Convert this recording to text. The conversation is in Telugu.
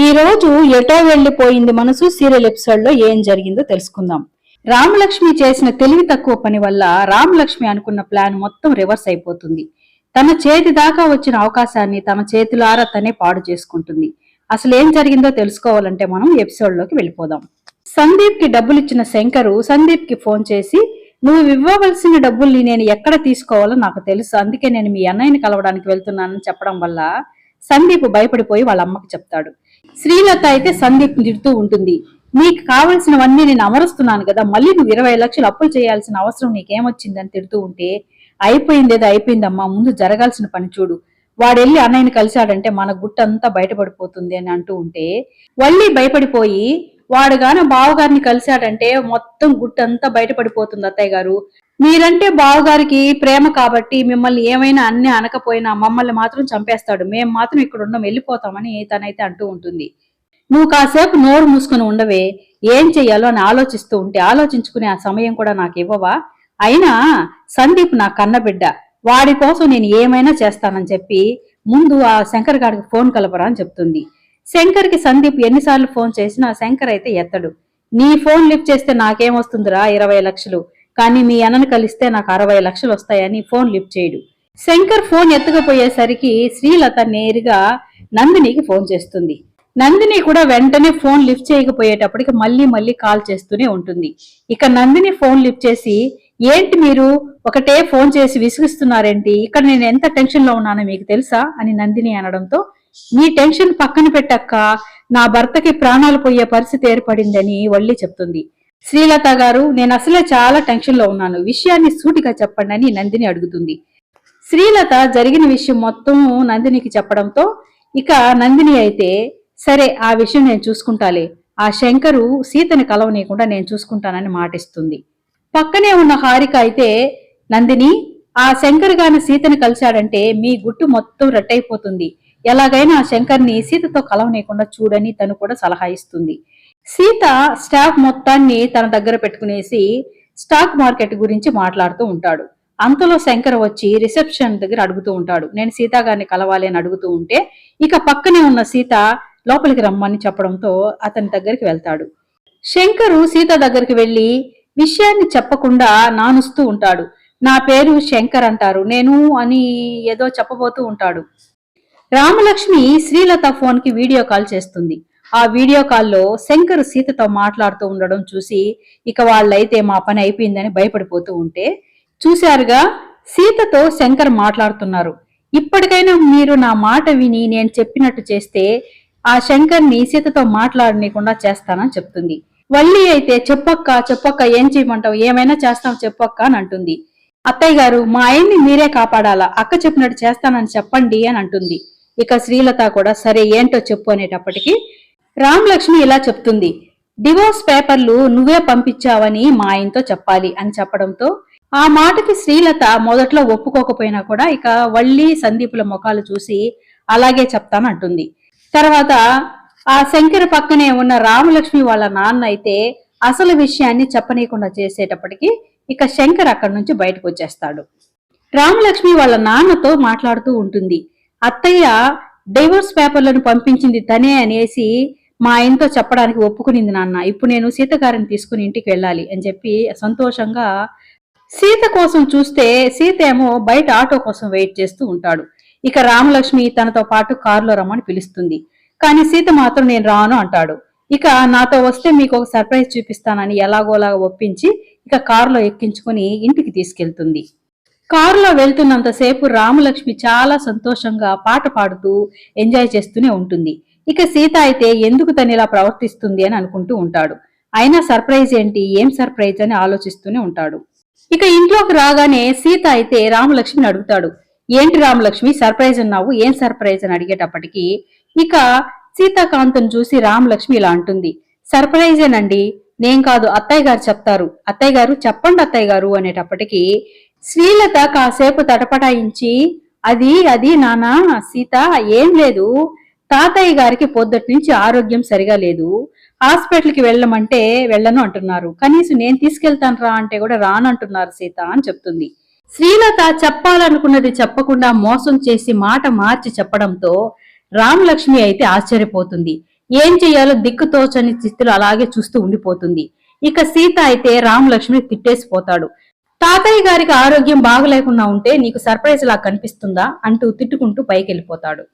ఈ రోజు ఎటో వెళ్ళిపోయింది మనసు సీరియల్ ఎపిసోడ్లో ఏం జరిగిందో తెలుసుకుందాం. రామలక్ష్మి చేసిన తెలివి తక్కువ పని వల్ల రామలక్ష్మి అనుకున్న ప్లాన్ మొత్తం రివర్స్ అయిపోతుంది. తన చేతి దాకా వచ్చిన అవకాశాన్ని తన చేతులారా తనే పాడు చేసుకుంటుంది. అసలు ఏం జరిగిందో తెలుసుకోవాలంటే మనం ఎపిసోడ్లోకి వెళ్ళిపోదాం. సందీప్కి డబ్బులు ఇచ్చిన శంకరు సందీప్కి ఫోన్ చేసి నువ్వు ఇవ్వవలసిన డబ్బుల్ని నేను ఎక్కడ తీసుకోవాలో నాకు తెలుసు. అందుకే నేను మీ అన్నయ్యని కలవడానికి వెళ్తున్నానని చెప్పడం వల్ల సందీప్ భయపడిపోయి వాళ్ళ అమ్మకి చెప్తాడు. శ్రీలత అయితే సందీప్ తిడుతూ ఉంటుంది. నీకు కావలసినవన్నీ నేను అమరుస్తున్నాను కదా మళ్ళీ నువ్వు ఇరవై లక్షలు అప్పులు చేయాల్సిన అవసరం నీకేమొచ్చిందని తిడుతూ ఉంటే అయిపోయింది ఏదో అయిపోయిందమ్మా ముందు జరగాల్సిన పని చూడు. వాడెళ్ళి అన్నయ్యని కలిశాడంటే మన గుట్టంతా బయటపడిపోతుంది అని అంటూ ఉంటే వల్లి భయపడిపోయి వాడు గాన బావగారిని కలిశాడంటే మొత్తం గుట్టంతా బయటపడిపోతుంది అత్తయ్య గారు. మీరంటే బావగారికి ప్రేమ కాబట్టి మిమ్మల్ని ఏమైనా అన్ని అనకపోయినా మమ్మల్ని మాత్రం చంపేస్తాడు. మేం మాత్రం ఇక్కడ ఉండం వెళ్ళిపోతామని తనైతే అంటూ ఉంటుంది. నువ్వు కాసేపు నోరు మూసుకుని ఉండవే ఏం చెయ్యాలో అని ఆలోచిస్తూ ఉంటే ఆలోచించుకునే ఆ సమయం కూడా నాకు ఇవ్వవా? అయినా సందీప్ నా కన్నబిడ్డ. వాడి కోసం నేను ఏమైనా చేస్తానని చెప్పి ముందు ఆ శంకర్ గారికి ఫోన్ కలపరా అని చెప్తుంది. శంకర్కి సందీప్ ఎన్నిసార్లు ఫోన్ చేసినా శంకర్ అయితే ఎత్తడు. నీ ఫోన్ లిఫ్ట్ చేస్తే నాకేమొస్తుందిరా ఇరవై లక్షలు. కానీ మీ అన్నను కలిస్తే నాకు అరవై లక్షలు వస్తాయని ఫోన్ లిఫ్ట్ చేయడు. శంకర్ ఫోన్ ఎత్తకపోయేసరికి శ్రీలత నేరుగా నందినికి ఫోన్ చేస్తుంది. నందిని కూడా వెంటనే ఫోన్ లిఫ్ట్ చేయకపోయేటప్పటికి మళ్ళీ మళ్ళీ కాల్ చేస్తూనే ఉంటుంది. ఇక నందిని ఫోన్ లిఫ్ట్ చేసి ఏంటి మీరు ఒకటే ఫోన్ చేసి విసిగిస్తున్నారేంటి? ఇక్కడ నేను ఎంత టెన్షన్లో ఉన్నానో మీకు తెలుసా? అని నందిని అనడంతో నీ టెన్షన్ పక్కన పెట్టక్క నా భర్తకి ప్రాణాలు పోయే పరిస్థితి ఏర్పడిందని వల్లి చెప్తుంది. శ్రీలత గారు నేను అసలే చాలా టెన్షన్లో ఉన్నాను. విషయాన్ని సూటిగా చెప్పండి అని నందిని అడుగుతుంది. శ్రీలత జరిగిన విషయం మొత్తం నందినికి చెప్పడంతో ఇక నందిని అయితే సరే ఆ విషయం నేను చూసుకుంటాలే. ఆ శంకరు సీతని కలవనీయకుండా నేను చూసుకుంటానని మాటిస్తుంది. పక్కనే ఉన్న హారిక అయితే నందిని ఆ శంకర్ గాని సీతని కలిశాడంటే మీ గుట్టు మొత్తం రట్టయిపోతుంది. ఎలాగైనా ఆ శంకర్ని సీతతో కలవనీయకుండా చూడని తను కూడా సలహా ఇస్తుంది. సీత స్టాఫ్ మొత్తాన్ని తన దగ్గర పెట్టుకునేసి స్టాక్ మార్కెట్ గురించి మాట్లాడుతూ ఉంటాడు. అంతలో శంకర్ వచ్చి రిసెప్షన్ దగ్గర అడుగుతూ ఉంటాడు. నేను సీత గారిని కలవాలి అని అడుగుతూ ఉంటే ఇక పక్కనే ఉన్న సీత లోపలికి రమ్మని చెప్పడంతో అతని దగ్గరికి వెళ్తాడు. శంకరు సీత దగ్గరికి వెళ్ళి విషయాన్ని చెప్పకుండా నానుస్తూ ఉంటాడు. నా పేరు శంకర్ అంటారు. నేను అని ఏదో చెప్పబోతూ ఉంటాడు. రామలక్ష్మి శ్రీలత ఫోన్కి వీడియో కాల్ చేస్తుంది. ఆ వీడియో కాల్లో శంకర్ సీతతో మాట్లాడుతూ ఉండడం చూసి ఇక వాళ్ళైతే మా పని అయిపోయిందని భయపడిపోతూ ఉంటే చూశారుగా సీతతో శంకర్ మాట్లాడుతున్నారు. ఇప్పటికైనా మీరు నా మాట విని నేను చెప్పినట్టు చేస్తే ఆ శంకర్ని సీతతో మాట్లాడనీయకుండా చేస్తానని చెప్తుంది. వల్లి అయితే చెప్పక్క చెప్పక్క ఏం చేయమంటావు? ఏమైనా చేస్తాం చెప్పక్క అని అంటుంది. అత్తయ్య గారు మా ఆయన్ని మీరే కాపాడాలా? అక్క చెప్పినట్టు చేస్తానని చెప్పండి అని అంటుంది. ఇక శ్రీలత కూడా సరే ఏంటో చెప్పు అనేటప్పటికి రామలక్ష్మి ఇలా చెప్తుంది డివోర్స్ పేపర్లు నువ్వే పంపించావని మా ఆయనతో చెప్పాలి అని చెప్పడంతో ఆ మాటకి శ్రీలత మొదట్లో ఒప్పుకోకపోయినా కూడా ఇక వళ్ళీ సందీపుల ముఖాలు చూసి అలాగే చెప్తానంటుంది. తర్వాత ఆ శంకర్ పక్కనే ఉన్న రామలక్ష్మి వాళ్ళ నాన్న అయితే అసలు విషయాన్ని చెప్పనీయకుండా చేసేటప్పటికి ఇక శంకర్ అక్కడి నుంచి బయటకు వచ్చేస్తాడు. రామలక్ష్మి వాళ్ళ నాన్నతో మాట్లాడుతూ ఉంటుంది అత్తయ్య డైవోర్స్ పేపర్లను పంపించింది తనే అనేసి మా ఆయనతో చెప్పడానికి ఒప్పుకునింది నాన్న. ఇప్పుడు నేను సీత గారిని తీసుకుని ఇంటికి వెళ్ళాలి అని చెప్పి సంతోషంగా సీత కోసం చూస్తే సీత ఏమో బయట ఆటో కోసం వెయిట్ చేస్తూ ఉంటాడు. ఇక రామలక్ష్మి తనతో పాటు కారులో రమ్మని పిలుస్తుంది. కానీ సీత మాత్రం నేను రాను అంటాడు. ఇక నాతో వస్తే మీకు ఒక సర్ప్రైజ్ చూపిస్తానని ఎలాగోలాగా ఒప్పించి ఇక కారులో ఎక్కించుకుని ఇంటికి తీసుకెళ్తుంది. కారులో వెళ్తున్నంతసేపు రామలక్ష్మి చాలా సంతోషంగా పాట పాడుతూ ఎంజాయ్ చేస్తూనే ఉంటుంది. ఇక సీత అయితే ఎందుకు తను ఇలా ప్రవర్తిస్తుంది అని అనుకుంటూ ఉంటాడు. అయినా సర్ప్రైజ్ ఏంటి? ఏం సర్ప్రైజ్ అని ఆలోచిస్తూనే ఉంటాడు. ఇక ఇంట్లోకి రాగానే సీత అయితే రామలక్ష్మిని అడుగుతాడు. ఏంటి రామలక్ష్మి సర్ప్రైజ్ అన్నావు? ఏం సర్ప్రైజ్ అని అడిగేటప్పటికి ఇక సీతాకాంతను చూసి రామలక్ష్మి ఇలా అంటుంది. సర్ప్రైజేనండి నేను కాదు అత్తయ్య గారు చెప్తారు. అత్తయ్య గారు చెప్పండి అత్తయ్య గారు అనేటప్పటికి శ్రీలత కాసేపు తటపటాయించి అది అది నానా సీత ఏం లేదు. తాతయ్య గారికి పొద్దుటి నుంచి ఆరోగ్యం సరిగా లేదు. హాస్పిటల్కి వెళ్ళమంటే వెళ్ళను అంటున్నారు. కనీసం నేను తీసుకెళ్తాను రా అంటే కూడా రానంటున్నారు సీత అని చెప్తుంది. శ్రీలత చెప్పాలనుకున్నది చెప్పకుండా మోసం చేసి మాట మార్చి చెప్పడంతో రామలక్ష్మి అయితే ఆశ్చర్యపోతుంది. ఏం చెయ్యాలో దిక్కు తోచని స్థితిలో అలాగే చూస్తూ ఉండిపోతుంది. ఇక సీత అయితే రామలక్ష్మిని తిట్టేసిపోతాడు. తాతయ్య గారికి ఆరోగ్యం బాగలేకుండా ఉంటే నీకు సర్ప్రైజ్ లా కనిపిస్తుందా అంటూ తిట్టుకుంటూ పైకి వెళ్ళిపోతాడు